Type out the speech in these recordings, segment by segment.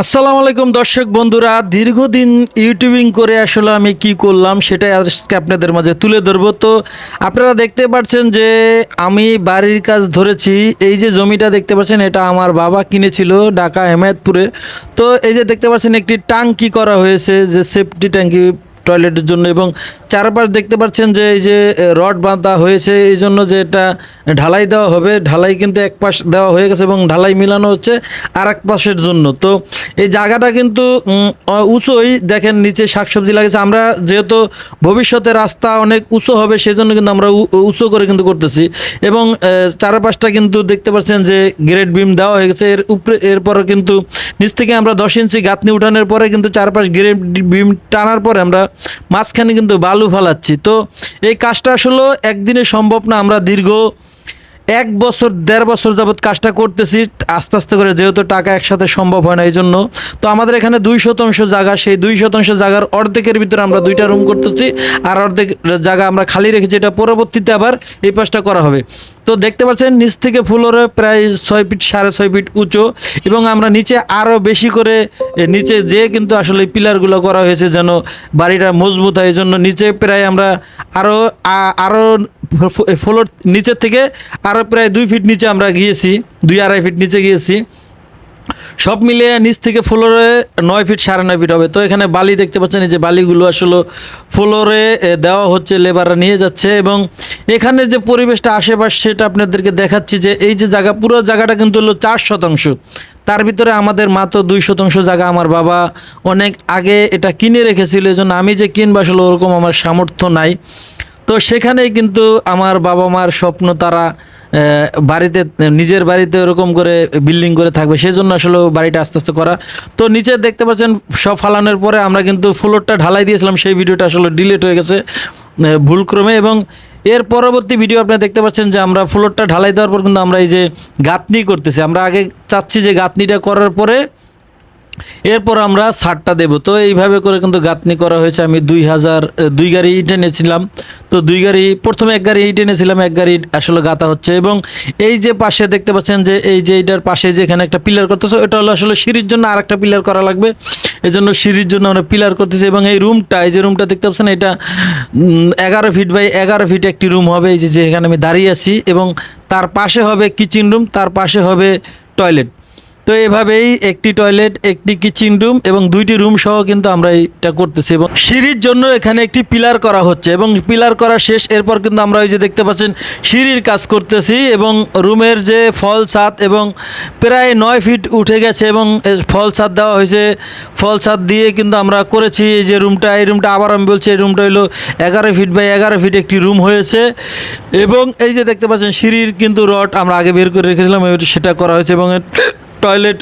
আসসালামু আলাইকুম দর্শক বন্ধুরা, দীর্ঘদিন ইউটিউবিং করে আসলে আমি কি করলাম সেটাই আজকে আপনাদের মাঝে তুলে ধরবো। তো আপনারা দেখতে পাচ্ছেন যে আমি বাড়ির কাজ ধরেছি, এই যে জমিটা দেখতে পাচ্ছেন এটা আমার বাবা কিনেছিল ঢাকা হেমায়তপুরে। তো এই যে দেখতে পাচ্ছেন একটি ট্যাঙ্কি করা হয়েছে, যে সেফটি ট্যাঙ্কি টয়লেটের জন্য এবং চারপাশ দেখতে পাচ্ছেন যে এই যে রড বাঁধা হয়েছে, এই জন্য যে এটা ঢালাই দেওয়া হবে, ঢালাই কিন্তু এক পাশ দেওয়া হয়ে গেছে এবং ঢালাই মিলানো হচ্ছে আর এক পাশের জন্য। তো এই জায়গাটা কিন্তু উঁচুই। দেখেন নিচে শাকসবজি লাগেছে আমরা যেহেতু ভবিষ্যতে রাস্তা অনেক উঁচু হবে সেই জন্য কিন্তু আমরা উঁচু করে কিন্তু করতেছি। এবং চারপাশটা কিন্তু দেখতে পাচ্ছেন যে গ্রেড বিম দেওয়া হয়ে গেছে। এর উপরে এরপরে কিন্তু নিচ থেকে আমরা দশ ইঞ্চি গাঁথনি উঠানোর পরে কিন্তু চারপাশ গ্রেড বিম টানার পরে আমরা মাঝখানে কিন্তু বালু ফালাচ্ছি। তো এই কাজটা আসলে একদিনে সম্ভব না আমরা দীর্ঘ এক বছর, দেড় বছর যাবৎ কাজটা করতেছি, আস্তে আস্তে করে যেহেতু টাকা একসাথে সম্ভব হয় না এই জন্য তো আমাদের এখানে দুই শতাংশ জায়গা, সেই দুই শতাংশ জায়গার অর্ধেকের ভিতরে আমরা দুইটা রুম করতেছি, আর অর্ধেক জায়গা আমরা খালি রেখেছি। এটা পরবর্তীতে আবার এই পাশটা করা হবে। তো দেখতে পাচ্ছেন, নিচ থেকে ফ্লোরে প্রায় ছয় ফিট, সাড়ে ছয় ফিট উঁচু, এবং আমরা নিচে আরও বেশি করে নিচে যে কিন্তু আসলে পিলারগুলো করা হয়েছে যেন বাড়িটা মজবুত হয় এই জন্য নিচে প্রায় আমরা আরও আরও ফ্লোর নিচের থেকে আরও প্রায় দুই ফিট নিচে আমরা গিয়েছি, দুই আড়াই ফিট নিচে গিয়েছি। সব মিলিয়ে নিচ থেকে ফ্লোরে নয় ফিট সাড়ে নয় ফিট হবে। তো এখানে বালি দেখতে পাচ্ছেন, এই যে বালিগুলো আসলে ফ্লোরে দেওয়া হচ্ছে, লেবাররা নিয়ে যাচ্ছে এবং এখানে যে পরিবেশটা, আশেপাশ সেটা আপনাদেরকে দেখাচ্ছি যে এই যে জায়গা, পুরো জায়গাটা কিন্তু হলো চার শতাংশ। তার ভিতরে আমাদের মাত্র দুই শতাংশ জায়গা আমার বাবা অনেক আগে এটা কিনে রেখেছিল এই জন্য আমি যে কিনবো আসলে ওরকম আমার সামর্থ্য নাই। তো সেখানেই কিন্তু আমার বাবা মার স্বপ্ন তারা বাড়িতে, নিজের বাড়িতে এরকম করে বিল্ডিং করে থাকবে। সেই জন্য আসলে বাড়িটা আস্তে আস্তে করা। তো নিচে দেখতে পাচ্ছেন সব ফালানোর পরে আমরা কিন্তু ফ্লোরটা ঢালাই দিয়েছিলাম। সেই ভিডিওটা আসলে ডিলিট হয়ে গেছে ভুলক্রমে। এবং এর পরবর্তী ভিডিও আপনারা দেখতে পাচ্ছেন যে আমরা ফ্লোরটা ঢালাই দেওয়ার পর কিন্তু আমরা এই যে গাঁথনি করতেছি। আমরা আগে চাচ্ছি যে গাঁথনিটা করার পরে এরপর আমরা ছাড়টা দেব। তো এইভাবে করে কিন্তু গাঁথনি করা হয়েছে। আমি দুই হাজার, দুই গাড়ি ইট এনেছিলাম। তো দুই গাড়ি, প্রথমে এক গাড়ি ইট এনেছিলাম, এক গাড়ি আসলে গাঁথা হচ্ছে এবং এই যে পাশে দেখতে পাচ্ছেন যে এই যে এইটার পাশে যে এখানে একটা পিলার করতেছে এটা হলো আসলে সিঁড়ির জন্য আর একটা পিলার করা লাগবে। এই জন্য সিঁড়ির জন্য আমরা পিলার করতেছি এবং এই রুমটা, এই যে রুমটা দেখতে পাচ্ছেন, এটা এগারো ফিট বাই এগারো ফিট একটি রুম হবে। এই যে যে এখানে আমি দাঁড়িয়ে আছি এবং তার পাশে হবে কিচেন রুম, তার পাশে হবে টয়লেট। তো এভাবেই একটি টয়লেট একটি কিচেন রুম এবং দুইটি রুম সহ কিন্তু আমরা এটা করতেছি এবং সিঁড়ির জন্য এখানে একটি পিলার করা হচ্ছে এবং পিলার করা শেষ, এরপর কিন্তু আমরা ওই যে দেখতে পাচ্ছেন সিঁড়ির কাজ করতেছি এবং রুমের যে ফল ছাদ এবং প্রায় নয় ফিট উঠে গেছে এবং ফল ছাদ দেওয়া হয়েছে। ফল ছাদ দিয়ে কিন্তু আমরা করেছি এই যে রুমটা এই রুমটা আবার আমি বলছি এই রুমটা হলো এগারো ফিট বাই এগারো ফিট একটি রুম হয়েছে এবং এই যে দেখতে পাচ্ছেন সিঁড়ির কিন্তু রড আমরা আগে বের করে রেখেছিলাম সেটা করা হয়েছে এবং টয়লেট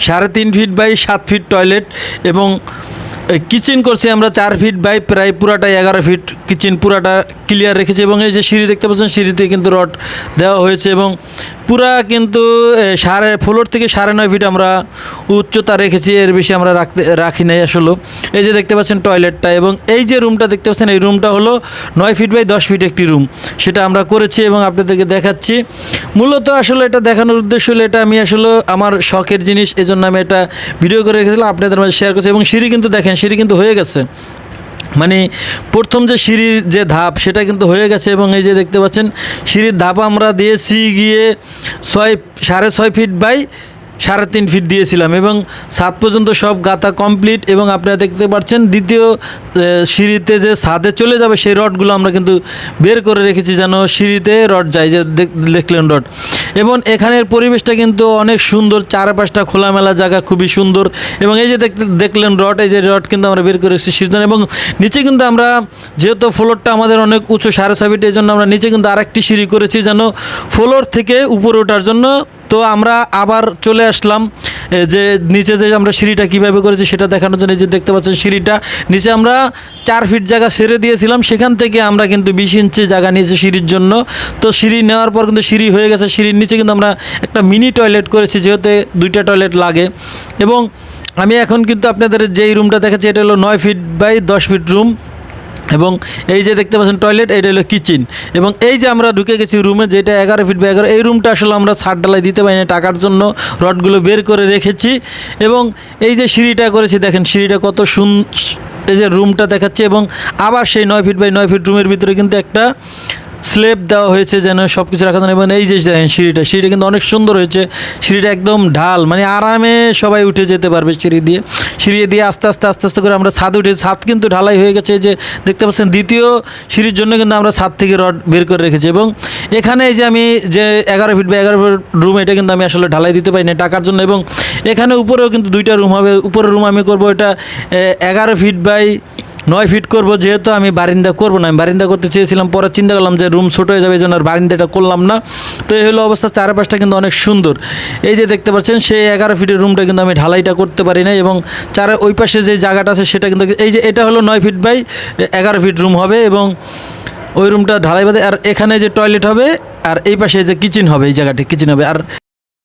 সাড়ে তিন ফিট বাই সাত ফিট টয়লেট এবং কিচেন করছি আমরা চার ফিট বাই প্রায় পুরাটাই এগারো ফিট কিচেন পুরাটা ক্লিয়ার রেখেছি এবং এই যে সিঁড়ি দেখতে পাচ্ছেন, সিঁড়িতে কিন্তু রড দেওয়া হয়েছে এবং পুরা কিন্তু সাড়ে ফ্লোর থেকে সাড়ে নয় ফিট আমরা উচ্চতা রেখেছি, এর বেশি আমরা রাখতে, রাখি নাই আসলে। এই যে দেখতে পাচ্ছেন টয়লেটটা এবং এই যে রুমটা দেখতে পাচ্ছেন, এই রুমটা হলো নয় ফিট বাই দশ ফিট একটি রুম সেটা আমরা করেছি এবং আপনাদেরকে দেখাচ্ছি। মূলত আসলে এটা দেখানোর উদ্দেশ্য হলো এটা আমি আসলে আমার শখের জিনিস, এজন্য আমি এটা ভিডিও করে রেখেছিলাম, আপনাদের মাঝে শেয়ার করছি এবং সিঁড়ি কিন্তু দেখেন সিঁড়ি কিন্তু হয়ে গেছে। মানে প্রথম যে সিঁড়ির যে ধাপ, সেটা কিন্তু হয়ে গেছে এবং এই যে দেখতে পাচ্ছেন, সিঁড়ির ধাপ আমরা দিয়েছি গিয়ে ছয়, সাড়ে ছয় ফিট বাই সাড়ে তিন ফিট দিয়েছিলাম এবং সাত পর্যন্ত সব গাতা কমপ্লিট এবং আপনারা দেখতে পাচ্ছেন দ্বিতীয় সিঁড়িতে যে ছাদে চলে যাবে সেই রডগুলো আমরা কিন্তু বের করে রেখেছি যেন সিঁড়িতে রড যায়, যে দেখলেন রড। এবং এখানের পরিবেশটা কিন্তু অনেক সুন্দর, চারপাশটা খোলামেলা জায়গা, খুবই সুন্দর। এবং এই যে দেখ- দেখলেন রড, এই যে রড কিন্তু আমরা বের করে এসেছি সিঁড়িতে এবং নিচে কিন্তু আমরা যেহেতু ফ্লোরটা আমাদের অনেক উঁচু, সাড়ে ছয় ফিট এই জন্য আমরা নিচে কিন্তু আরেকটি সিঁড়ি করেছি যেন ফ্লোর থেকে উপরে ওঠার জন্য। তো আমরা আবার চলে আসলাম। যে নিচে যে আমরা সিঁড়িটা কীভাবে করেছি সেটা দেখানোর জন্য যে দেখতে পাচ্ছেন সিঁড়িটা। নিচে আমরা চার ফিট জায়গা সেরে দিয়েছিলাম, সেখান থেকে আমরা কিন্তু বিশ ইঞ্চি জায়গা নিয়েছি সিঁড়ির জন্য। তো সিঁড়ি নেওয়ার পর কিন্তু সিঁড়ি হয়ে গেছে, সিঁড়ির নিচে কিন্তু আমরা একটা মিনি টয়লেট করেছি, যেহেতু দুইটা টয়লেট লাগে। এবং আমি এখন কিন্তু আপনাদের যেই রুমটা দেখাচ্ছি, এটা হলো নয় ফিট বাই দশ ফিট রুম এবং এই যে দেখতে পাচ্ছেন টয়লেট এটা হলো কিচেন এবং এই যে আমরা ঢুকে গেছি রুমে যেটা এগারো ফিট বা এগারো, এই রুমটা আসলে আমরা ছাদ ডালাই দিতে পারি না টাকার জন্য রডগুলো বের করে রেখেছি। এবং এই যে সিঁড়িটা করেছি, দেখেন সিঁড়িটা কত সুন, এই যে রুমটা দেখাচ্ছে এবং আবার সেই নয় ফিট বাই নয় ফিট রুমের ভিতরে কিন্তু একটা স্লেব দেওয়া হয়েছে যেন সব কিছু রাখার জন্য। এবং এই যে দেখেন সিঁড়িটা সিঁড়িটা কিন্তু অনেক সুন্দর হয়েছে। সিঁড়িটা একদম ঢাল মানে আরামে সবাই উঠে যেতে পারবে সিঁড়ি দিয়ে। সিঁড়ি দিয়ে আস্তে আস্তে আস্তে আস্তে করে আমরা ছাদ উঠে ছাদ কিন্তু ঢালাই হয়ে গেছে যে দেখতে পাচ্ছেন, দ্বিতীয় সিঁড়ির জন্য কিন্তু আমরা ছাদ থেকে রড বের করে রেখেছি। এবং এখানে এই যে আমি যে এগারো ফিট বা এগারো ফিট রুম এটা কিন্তু আমি আসলে ঢালাই দিতে পারি না টাকার জন্য। এবং এখানে উপরেও কিন্তু দুইটা রুম হবে। উপরের রুম আমি করব এটা এগারো ফিট বাই নয় ফিট করব যেহেতু আমি বারিন্দা করব না। আমি বারিন্দা করতে চেয়েছিলাম, পরে চিন্তা করলাম যে রুম ছোটো হয়ে যাবে, এই জন্য আর বারিন্দাটা করলাম না। তো এই হলো অবস্থা, চারপাশটা কিন্তু অনেক সুন্দর। এই যে দেখতে পাচ্ছেন, সেই এগারো ফিটের রুমটা কিন্তু আমি ঢালাইটা করতে পারি না এবং চার ওই পাশে যে জায়গাটা আছে, সেটা কিন্তু এই যে এটা হলো নয় ফিট বাই এগারো ফিট রুম হবে এবং ওই রুমটা ঢালাই বাদে, আর এখানে যে টয়লেট হবে, আর এই পাশে যে কিচেন হবে, এই জায়গাটি কিচেন হবে। আর